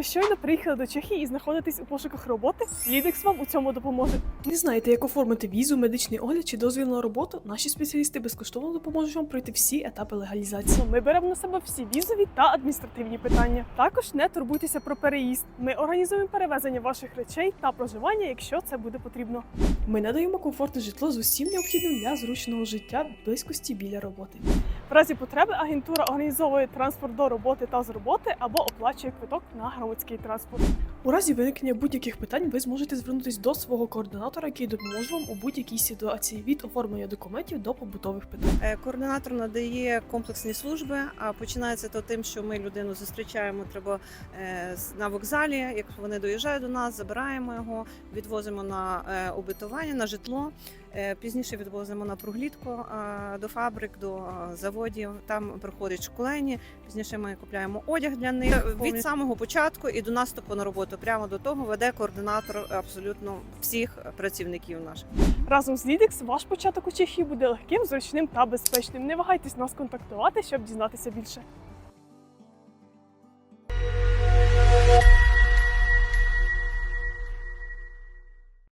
Ви щойно приїхали до Чехії і знаходитесь у пошуках роботи? Лідекс вам у цьому допоможе. Не знаєте, як оформити візу, медичний огляд чи дозвіл на роботу? Наші спеціалісти безкоштовно допоможуть вам пройти всі етапи легалізації. Ми беремо на себе всі візові та адміністративні питання. Також не турбуйтеся про переїзд. Ми організуємо перевезення ваших речей та проживання, якщо це буде потрібно. Ми надаємо комфортне житло з усім необхідним для зручного життя в близькості біля роботи. В разі потреби агентура організовує транспорт до роботи та з роботи або оплачує квиток на громадський транспорт. У разі виникнення будь-яких питань ви зможете звернутися до свого координатора, який допоможе вам у будь-якій ситуації від оформлення документів до побутових питань. Е, Координатор надає комплексні служби. А починається то тим, що ми людину зустрічаємо. Треба е, на вокзалі. Як вони доїжджають до нас, забираємо його, відвозимо на е, обитування, на житло. Пізніше відвозимо на проглідку до фабрик, до заводів. Там проходять школені. Пізніше ми купляємо одяг для них від самого початку і до наступу на роботу. Прямо до того веде координатор абсолютно всіх працівників наших. Разом з Лідекс ваш початок у Чехії буде легким, зручним та безпечним. Не вагайтесь нас контактувати, щоб дізнатися більше.